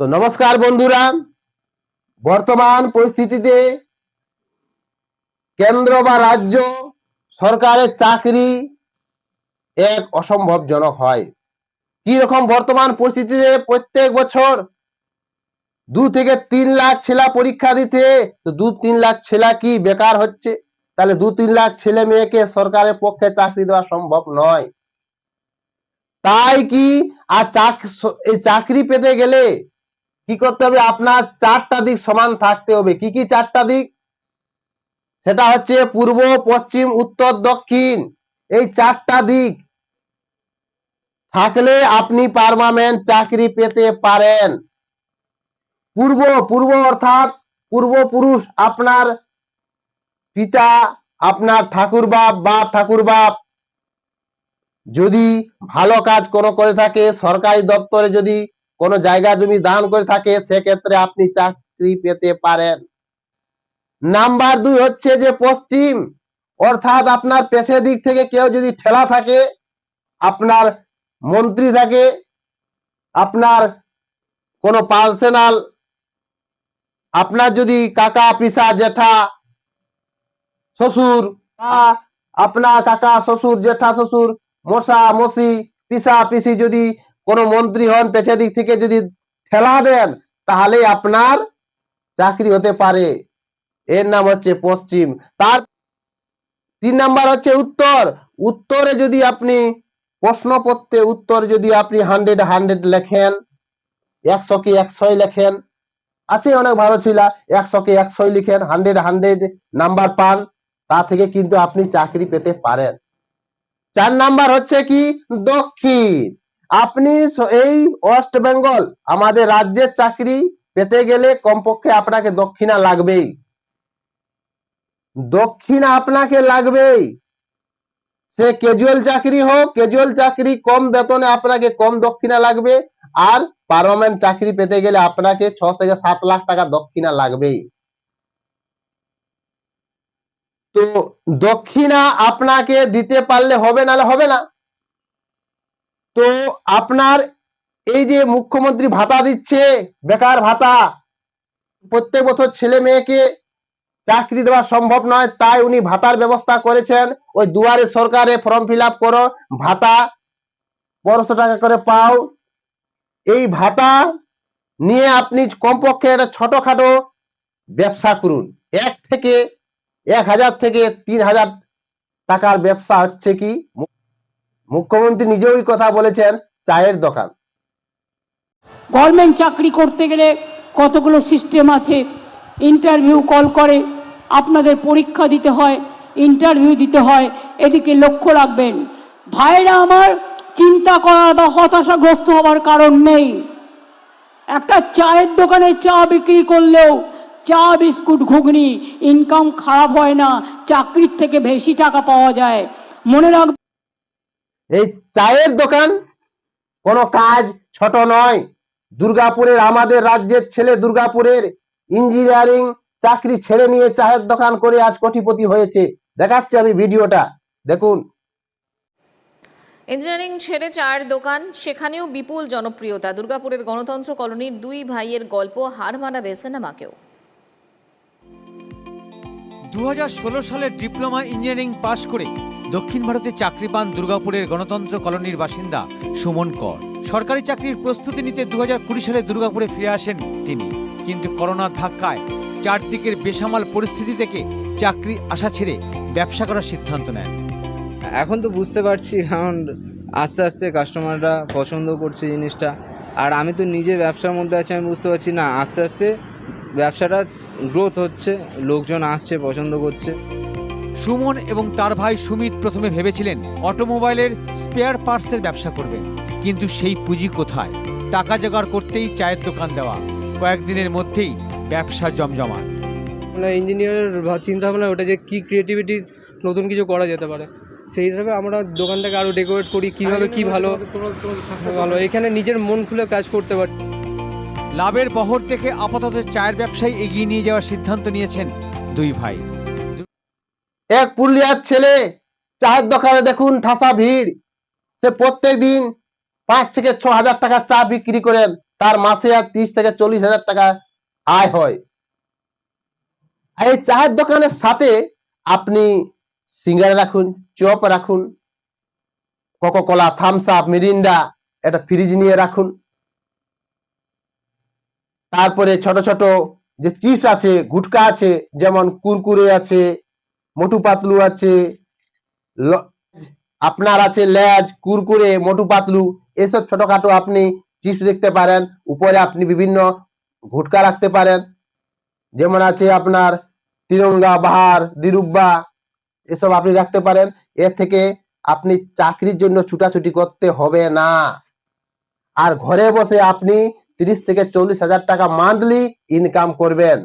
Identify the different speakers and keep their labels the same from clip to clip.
Speaker 1: তো নমস্কার বন্ধুরা। বর্তমান পরিস্থিতিতে কেন্দ্র বা রাজ্য সরকারের চাকরি এক অসম্ভবজনক হয়। কি রকম বর্তমান পরিস্থিতিতে প্রত্যেক বছর দু থেকে তিন লাখ ছেলা পরীক্ষা দিতে, তো দু তিন লাখ ছেলা কি বেকার হচ্ছে? তাহলে দু তিন লাখ ছেলে মেয়েকে সরকারের পক্ষে চাকরি দেওয়া সম্ভব নয়। তাই কি আর চাকরি পেতে গেলে কি করতে হবে? আপনার চারটা দিক সমান থাকতে হবে। কি কি চারটা দিক? সেটা হচ্ছে পূর্ব, পশ্চিম, উত্তর, দক্ষিণ। এই চারটা দিক থাকলে আপনি পার্মানেন্ট চাকরি পেতে পারেন। পূর্ব পূর্ব অর্থাৎ পূর্বপুরুষ আপনার পিতা, আপনার ঠাকুর বাপ বা ঠাকুর বাপ যদি ভালো কাজ কোনো করে থাকে, সরকারি দপ্তরে যদি কোনো জায়গা জমি দান করে থাকে, সেক্ষেত্রে আপনি চাকরি পেতে পারেন। নাম্বার দুই হচ্ছে যে পশ্চিম, অর্থাৎ আপনার পেছের দিক থেকে কেউ যদি ঠেলা থাকে, আপনার মন্ত্রী থাকে, আপনার কোনো পার্সোনাল আপনার যদি কাকা, পিসা, জেঠা, শ্বশুর আপনার কাকা, শ্বশুর, জেঠা, শ্বশুর, মশা, মসি, পিসা, পিসি যদি কোনো মন্ত্রী হন, পেছনের দিক থেকে যদি ঠেলা দেন তাহলে আপনার চাকরি হতে পারে। এর নাম হচ্ছে পশ্চিম। তার তিন নাম্বার হচ্ছে উত্তর। উত্তরে যদি আপনি প্রশ্নপত্রে উত্তর যদি আপনি হান্ড্রেড হান্ড্রেড লেখেন, একশো কি একশোই লেখেন, আছে অনেক ভালো ছিল, একশো কি একশোই লিখেন, হান্ড্রেড হান্ড্রেড নাম্বার পান, তা থেকে কিন্তু আপনি চাকরি পেতে পারেন। চার নাম্বার হচ্ছে কি? দক্ষিণ। আপনি স- এই ওয়েস্ট বেঙ্গল আমাদের রাজ্যের চাকরি পেতে গেলে কমপক্ষে আপনাকে দক্ষিণা লাগবেই। দক্ষিণা আপনাকে লাগবেই। সে ক্যাজুয়াল চাকরি হোক ক্যাজুয়াল চাকরি কম বেতনে আপনাকে কম দক্ষিণা লাগবে, আর পার্মানেন্ট চাকরি পেতে গেলে আপনাকে ছ থেকে সাত লাখ টাকা দক্ষিণা লাগবেই। তো দক্ষিণা আপনাকে দিতে পারলে হবে নাহলে হবে না। তো আপনার এই যে মুখ্যমন্ত্রী ভাতা দিচ্ছে, বেকার ভাতা, প্রত্যেক বছর ছেলে মেয়েকে চাকরি দেওয়া সম্ভব নয়, তাই উনি ভাতার ব্যবস্থা করেছেন। ওই দুয়ারে সরকারে ফর্ম ফিল আপ করো, ভাতা পনেরোশো টাকা করে পাও। এই ভাতা নিয়ে আপনি কমপক্ষে একটা ছোটখাটো ব্যবসা করুন। এক থেকে, এক হাজার থেকে তিন হাজার টাকার ব্যবসা হচ্ছে কি? মুখ্যমন্ত্রী নিজেও কথা বলেছেন, চায়ের দোকান।
Speaker 2: গভর্নমেন্ট চাকরি করতে গেলে কতগুলো সিস্টেম আছে? ইন্টারভিউ কল করে, আপনাদের পরীক্ষা দিতে হয়, ইন্টারভিউ দিতে হয়, এদিকে লক্ষ্য রাখবেন। ভাইরা আমার চিন্তা করার বা হতাশাগ্রস্ত হওয়ার কারণ নেই। একটা চায়ের দোকানে চা বিক্রি করলেও চা, বিস্কুট, ঘুগনি ইনকাম খারাপ হয় না, চাকরির থেকে বেশি টাকা পাওয়া যায়। মনে রাখ
Speaker 1: এই চায়ের দোকান কোনো কাজ ছোট নয়। দুর্গাপুরের আমাদের রাজ্যের ছেলে দুর্গাপুরের ইঞ্জিনিয়ারিং চাকরি ছেড়ে নিয়ে চায়ের দোকান করে আজ কোটিপতি হয়েছে। দেখাচ্ছি আমি ভিডিওটা। দেখুন।
Speaker 3: ইঞ্জিনিয়ারিং ছেড়ে চায়ের দোকান সেখানেও বিপুল জনপ্রিয়তা। দুর্গাপুরের গণতন্ত্র কলোনির দুই ভাইয়ের গল্প হার মানাবে সিনেমাকেও।
Speaker 4: দু সালে ডিপ্লোমা ইঞ্জিনিয়ারিং পাশ করে দক্ষিণ ভারতে চাকরি পান দুর্গাপুরের গণতন্ত্র কলোনির বাসিন্দা সুমন কর। সরকারি চাকরির প্রস্তুতি নিতে দু হাজার কুড়ি সালে দুর্গাপুরে ফিরে আসেন তিনি। কিন্তু করোনার ধাক্কায় চারদিকের বেসামাল পরিস্থিতি থেকে চাকরি আশা ছেড়ে ব্যবসা করার সিদ্ধান্ত নেন।
Speaker 5: এখন তো বুঝতে পারছি কারণ আস্তে আস্তে কাস্টমাররা পছন্দ করছে জিনিসটা। আর আমি তো নিজে ব্যবসার মধ্যে আছি, আমি বুঝতে পারছি না, আস্তে আস্তে ব্যবসাটা গ্রোথ হচ্ছে, লোকজন আসছে, পছন্দ করছে।
Speaker 4: সুমন এবং তার ভাই সুমিত প্রথমে ভেবেছিলেন অটোমোবাইলের স্পেয়ার পার্টসের ব্যবসা করবেন কিন্তু সেই পুঁজি কোথায়? টাকা জোগাড় করতেই চায়ের দোকান দেওয়া। কয়েকদিনের মধ্যেই ব্যবসা জমজমাট।
Speaker 6: মানে ইঞ্জিনিয়ারের চিন্তা ভাবনা ওটা যে কী ক্রিয়েটিভিটি নতুন কিছু করা যেতে পারে। সেই হিসাবে আমরা দোকানটাকে আরও ডেকোরেট করি কীভাবে কী ভালো ভালো। এখানে নিজের মন খুলে কাজ করতে পারি।
Speaker 4: লাভের বহর থেকে আপাতত চায়ের ব্যবসায় এগিয়ে নিয়ে যাওয়ার সিদ্ধান্ত নিয়েছেন দুই ভাই।
Speaker 1: এক পুরুলিয়ার ছেলে চায়ের দোকানে দেখুন ঠাসা ভিড়। সে প্রত্যেক দিন পাঁচ থেকে ছ হাজার টাকা চা বিক্রি করেন তার মাসে আর তিরিশ থেকে চল্লিশ হাজার টাকা আয় হয়। আর এই চায়ের দোকানের সাথে আপনি সিঙ্গারা রাখুন, চপ রাখুন Coca Cola Thums Up Mirinda একটা ফ্রিজ নিয়ে রাখুন। তারপরে ছোট ছোট যে চিপস আছে, গুটকা আছে, যেমন কুরকুরে আছে মোটু পাতলু আছে আপনার আছে লেজ, কুরকুরে, মোটু পাতলু, এসব ছোটখাটো আপনি চিপস দেখতে পারেন। উপরে আপনি বিভিন্ন গুটকা রাখতে পারেন। যেমন আছে আপনার তিরঙ্গা, বাহার, দিরুব্বা, এসব আপনি রাখতে পারেন। এর থেকে আপনি চাকরির জন্য ছুটাছুটি করতে হবে না। আর ঘরে বসে আপনি তিরিশ থেকে চল্লিশ হাজার টাকা মান্থলি ইনকাম করবেন।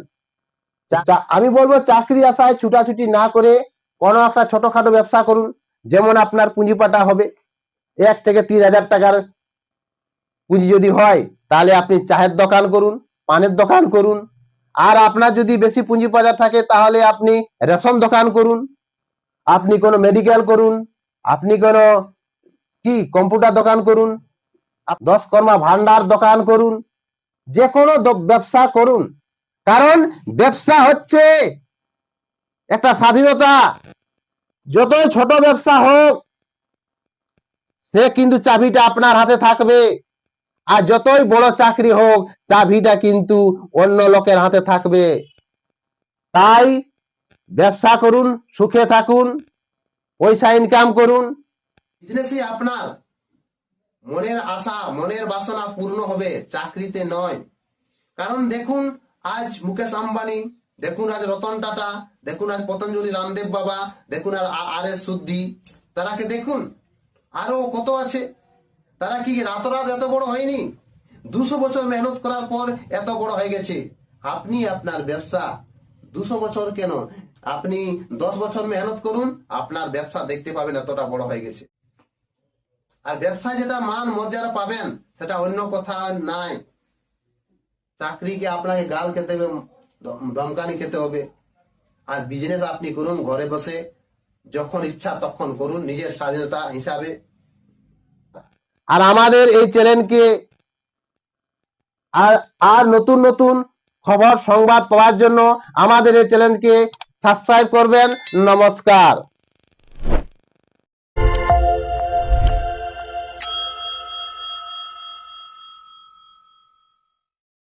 Speaker 1: আমি বলব চাকরি আশায় ছুটাছুটি না করে কোনো একটা ছোটখাটো ব্যবসা করুন, যেমন আপনার পুঁজিপাটা হবে। এক থেকে তিন হাজার টাকার পুঁজি যদি হয়, তাহলে আপনি চায়ের দোকান করুন, পানের দোকান করুন। আর আপনার যদি বেশি পুঁজি বাজার থাকে, তাহলে আপনি রেশন দোকান করুন। আপনি কোনো মেডিকেল করুন, আপনি কোনো কি, কম্পিউটার দোকান করুন, আপ- দশ কর্মা ভান্ডার দোকান করুন, যে কোনো ব্যবসা করুন। কারণ ব্যবসা হচ্ছে একটা স্বাধীনতা। যতই ছোট ব্যবসা হোক, সে কিন্তু চাবিটা আপনার হাতে থাকবে। আর যতই বড় চাকরি হোক, চাবিটা কিন্তু অন্য লোকের হাতে থাকবে। তাই ব্যবসা করুন, সুখে থাকুন, পয়সা ইনকাম করুন।
Speaker 7: আপনার। মনের আশা, মনের বাসনা পূর্ণ হবে, চাকরিতে নয়। কারণ দেখুন আজ মুকেশ আম্বানি, দেখুন আজ রতন টাটা, দেখুন আজ পতঞ্জলি রামদেব বাবা, দেখুন আর আর এস সুদ্দি। তারাকে দেখুন? আরও কত আছে? তারা কি রাতরাত এত বড় হয়নি? দুশো বছর মেহনত করার পর এত বড় হয়ে গেছে। আপনি আপনার ব্যবসা দুশো বছর কেন? আপনি দশ বছর মেহনত করুন, আপনার ব্যবসা দেখতে পাবেন এতটা বড় হয়ে গেছে। আর ব্যবসায় যেটা মান মর্যাদা পাবেন, সেটা অন্য কথা নাই। চাকরিকে আপনাকে গাল খেতে হবে, দমকানি খেতে হবে। আর বিজনেস আপনি করুন, ঘরে বসে যখন ইচ্ছা তখন করুন, নিজের স্বাধীনতা হিসাবে।
Speaker 1: আর আমাদের এই চ্যানেলকে আর আর নতুন নতুন খবর, সংবাদ পাওয়ার জন্য আমাদের এই চ্যানেলকে সাবস্ক্রাইব করবেন। নমস্কার।